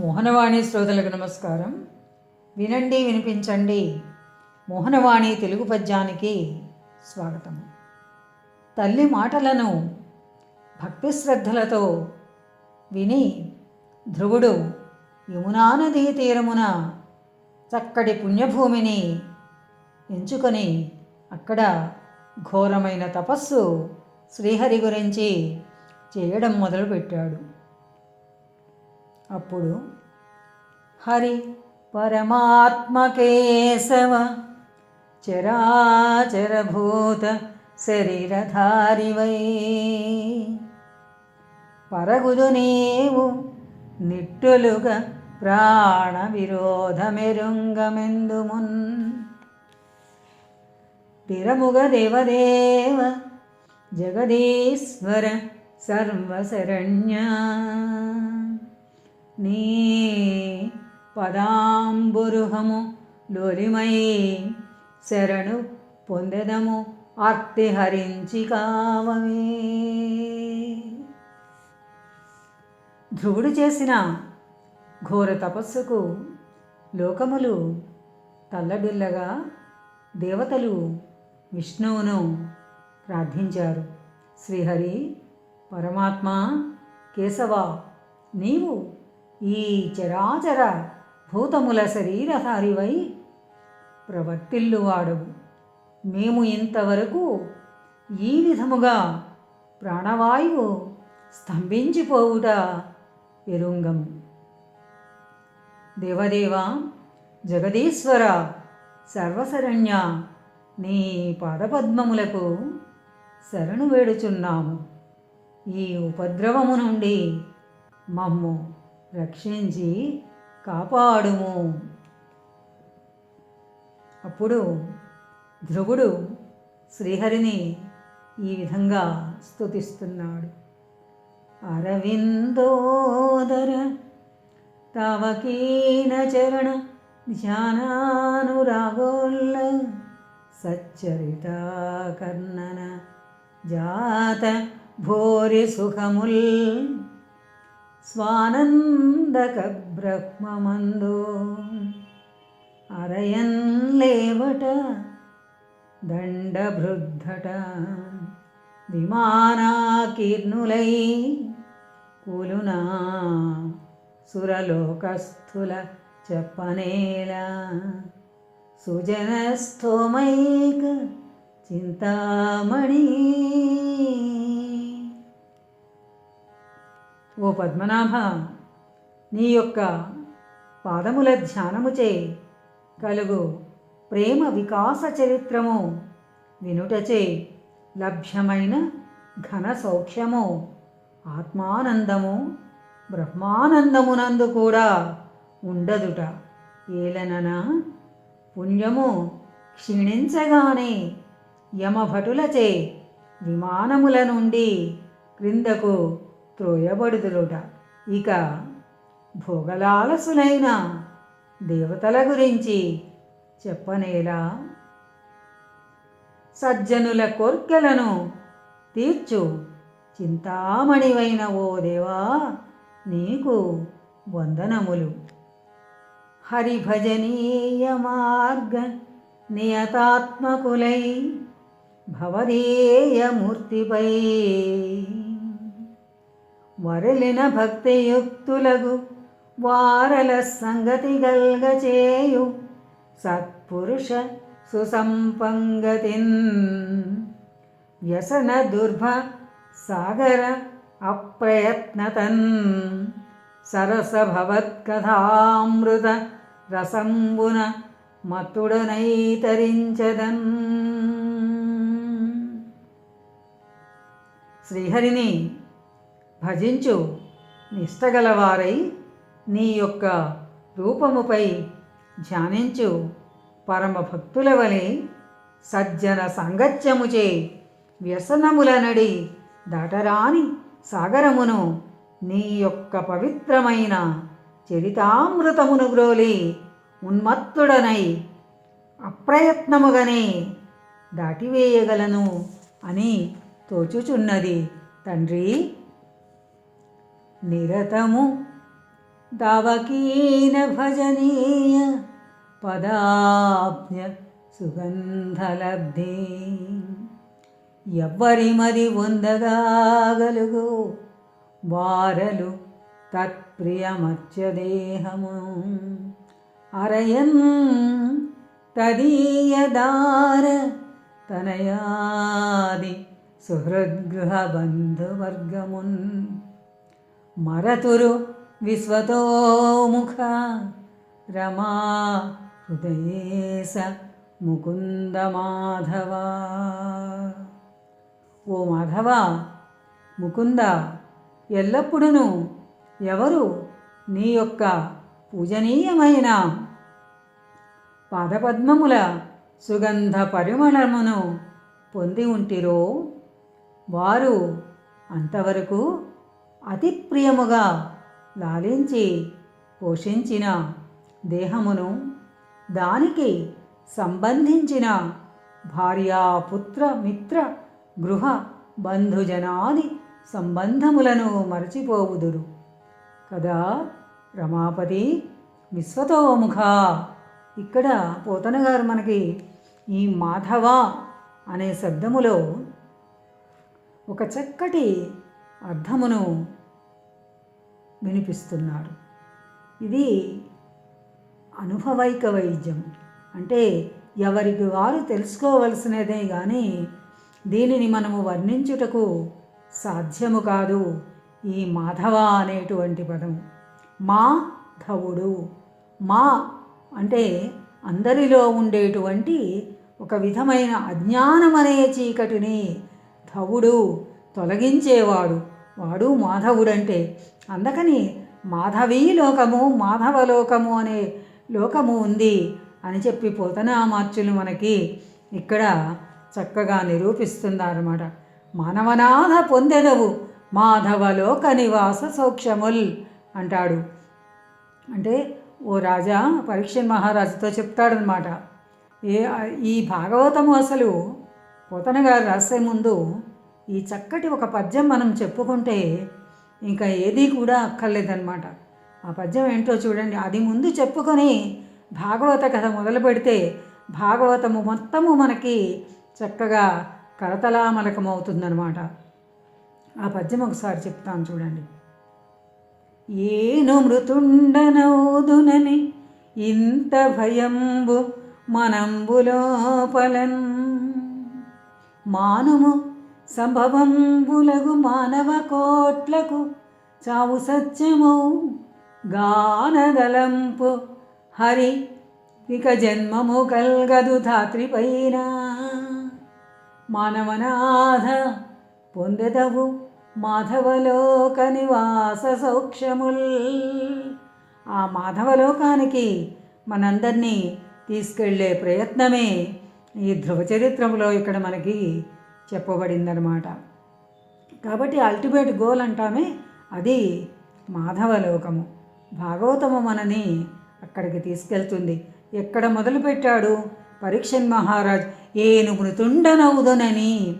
మోహనవాణి శ్రోతలకు నమస్కారం. వినండి వినిపించండి. మోహనవాణి తెలుగు పద్యానికి స్వాగతం. తల్లి మాటలను భక్తి శ్రద్ధలతో విని ధ్రువుడు యమునా నదీ తీరమున చక్కటి పుణ్యభూమిని ఎంచుకొని అక్కడ ఘోరమైన తపస్సు శ్రీహరి గురించి చేయడం మొదలుపెట్టాడు. అప్పుడు హరి పరమాత్మకేశవ చరాచరభూత శరీరధారివై. పరగుదు నీవు నిట్టులుగా ప్రాణ విరోధమెరుంగమెందుమున్ తిరముగ దేవదేవ జగదీశ్వర సర్వశరణ్య. నీ పదాంబురుహము లోలిమై శరణు పొందెదము ఆర్తి హరించి కావమే. ధ్రువుడు చేసిన ఘోర తపస్సుకు లోకములు తల్లడిల్లగా దేవతలు విష్ణువును ప్రార్థించారు. శ్రీహరి పరమాత్మ కేశవ నీవు ఈ చరాచర భూతముల శరీరధారివై ప్రవర్తిల్లువాడవు మేము ఇంతవరకు ఈ విధముగా ప్రాణవాయువు స్తంభించిపోవుట ఎరుంగము. దేవదేవ జగదీశ్వర సర్వశరణ్య నీ పాదపద్మములకు శరణు వేడుచున్నాము. ఈ ఉపద్రవము నుండి మమ్ము రక్షించి కాపాడుము. అప్పుడు ధ్రువుడు శ్రీహరిని ఈ విధంగా స్తుతిస్తున్నాడు. అరవిందోదర తవకీన చరణ ధ్యానానురాగోల్ల సచ్చరిత కర్ణన జాత భోరి సుఖముల్ స్వానందక బ్రహ్మమందు అరయన్ లేవట దండభృద్ధట విమానాకీర్ణులై కూలునా సురలోకస్థుల చెప్పనేలా. సుజనస్థోమైక చింతామణి ఓ పద్మనాభ నీ యొక్క పాదముల ధ్యానముచే కలుగు ప్రేమ వికాస చరిత్రము వినుటచే లభ్యమైన ఘన సౌఖ్యము. ఆత్మానందము బ్రహ్మానందమునందు కూడా ఉండదుట. ఏలననా పుణ్యము క్షీణించగానే యమభటులచే విమానముల నుండి క్రిందకు త్రోయబడుదురుట ఇక భోగలాలసులైన దేవతల గురించి చెప్పనేలా? సజ్జనుల కోర్కెలను తీర్చు చింతామణివైన ఓ దేవా నీకు వందనములు. హరిభజనీయ మార్గ నియతాత్మకులై భవదేయమూర్తిపై వరలిన భక్తియుక్తులగు వారల సంగతి గల్గచేయు సత్పురుష సుసంపంగతిన్ వ్యసన దుర్భ సాగర అప్రయత్నతన్ సరస భవత్కథామృత రసంబున మత్తుడనైతరించదన్ శ్రీహరిని భజించు. నిష్టగలవారై నీ యొక్క రూపముపై ధ్యానించు. పరమ భక్తుల వలె సజ్జన సాంగత్యముచే వ్యసనముల నడి దాటరాని సాగరమును నీ యొక్క పవిత్రమైన చరితామృతమును గ్రోలి ఉన్మత్తుడనై అప్రయత్నముగానే దాటివేయగలను అని తోచుచున్నది. తండ్రి నిరతము దావకీన భజనీయ పదాభ్య సుగంధలబ్ధి ఎవ్వరి మది పొందగాగలుగు వారలు తత్ప్రియమత్యదేహము అరయన్ తదీయదార తనయాది సుహృద్గృహ బంధువర్గమున్ మరతురు విశ్వతోముఖ రమా హృదయేశ ముకుంద మాధవ. ఓ మాధవ ముకుంద ఎల్లప్పుడూ ఎవరు నీ యొక్క పూజనీయమైన పాదపద్మముల సుగంధ పరిమళమును పొంది ఉంటిరో వారు అంతవరకు అతి ప్రియముగా లాలించి పోషించిన దేహమును దానికి సంబంధించిన భార్యాపుత్ర మిత్ర గృహ బంధుజనాది సంబంధములను మరచిపోవుదురు. కదా రమాపతి విశ్వతోముఖ ఇక్కడ పోతన గారు మనకి ఈ మాధవ అనే శబ్దములో ఒక చక్కటి అర్థమును వినిపిస్తున్నాడు. ఇది అనుభవైక వైద్యం. అంటే ఎవరికి వారు తెలుసుకోవలసినదే కానీ దీనిని మనము వర్ణించుటకు సాధ్యము కాదు. ఈ మాధవ అనేటువంటి పదం మా ధవుడు మా అంటే అందరిలో ఉండేటువంటి ఒక విధమైన అజ్ఞానం అనే చీకటిని ధవుడు తొలగించేవాడు. వాడు మాధవుడంటే అందుకని మాధవీ లోకము మాధవలోకము అనే లోకము ఉంది అని చెప్పి పోతనామార్చులు మనకి ఇక్కడ చక్కగా నిరూపిస్తున్నారన్నమాట. మానవనాథ పొందెదవు మాధవలోక నివాస సౌక్షముల్ అంటాడు. అంటే ఓ రాజా పరీక్ష మహారాజుతో చెప్తాడనమాట ఏ ఈ భాగవతము అసలు పోతన గారు రాసే ముందు ఈ చక్కటి ఒక పద్యం మనం చెప్పుకుంటే ఇంకా ఏదీ కూడా అక్కర్లేదన్నమాట. ఆ పద్యం ఏంటో చూడండి. అది ముందు చెప్పుకొని భాగవత కథ మొదలు పెడితే భాగవతము మొత్తము మనకి చక్కగా కరతలామలకమవుతుందన్నమాట. ఆ పద్యం ఒకసారి చెప్తాను చూడండి. ఏను మృతుండనౌదునని ఇంత భయంబు మనంబులోపలన్ మానుము సంభవంబులగు మానవ కోట్లకు చావు సత్యము గానదలంపు హరి ఇక జన్మము కల్గదు ధాత్రిపైన. మానవనాథ పొందెదవు మాధవలోక నివాస సౌక్ష్యముల్ ఆ మాధవలోకానికి మనందరినీ తీసుకెళ్ళే ప్రయత్నమే ఈ ధ్రువ చరిత్రములో ఇక్కడ మనకి చెప్పబడిందనమాట కాబట్టి అల్టిమేట్ గోల్ అంటామే అది మాధవలోకము. భాగవతము మనని అక్కడికి తీసుకెళ్తుంది. ఎక్కడ మొదలుపెట్టాడు? పరీక్షన్ మహారాజ్ ఏను మృతుండనవుదునని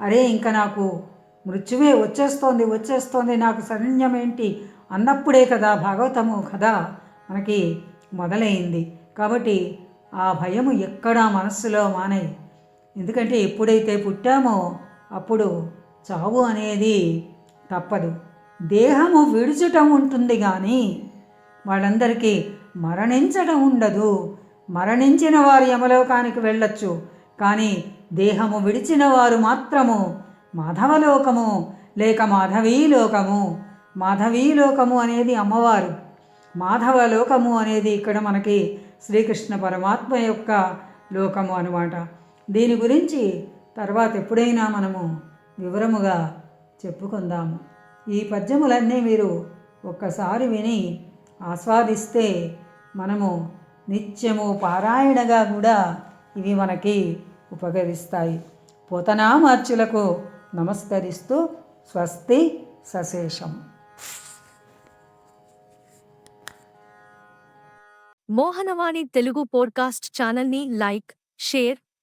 అరే ఇంకా నాకు మృత్యువే వచ్చేస్తోంది వచ్చేస్తోంది నాకు శరణ్యం ఏంటి అన్నప్పుడే కదా భాగవతము కదా మనకి మొదలైంది. కాబట్టి ఆ భయము ఎక్కడా మనస్సులో మానే ఎందుకంటే ఎప్పుడైతే పుట్టామో అప్పుడు చావు అనేది తప్పదు. దేహము విడుచుటం ఉంటుంది కానీ వాళ్ళందరికీ మరణించడం ఉండదు. మరణించిన వారు యమలోకానికి వెళ్ళొచ్చు. కానీ దేహము విడిచిన వారు మాత్రము మాధవలోకము లేక మాధవీలోకము మాధవీలోకము అనేది అమ్మవారు. మాధవలోకము అనేది ఇక్కడ మనకి శ్రీకృష్ణ పరమాత్మ యొక్క లోకము అనమాట దీని గురించి తర్వాత ఎప్పుడైనా మనము వివరముగా చెప్పుకుందాము. ఈ పద్యములన్నీ మీరు ఒక్కసారి విని ఆస్వాదిస్తే మనము నిత్యము పారాయణగా కూడా ఇవి మనకి ఉపకరిస్తాయి. పోతనామార్చులకు నమస్కరిస్తూ స్వస్తి సశేషం. మోహనవాణి తెలుగు పోడ్కాస్ట్ ఛానల్ని లైక్ షేర్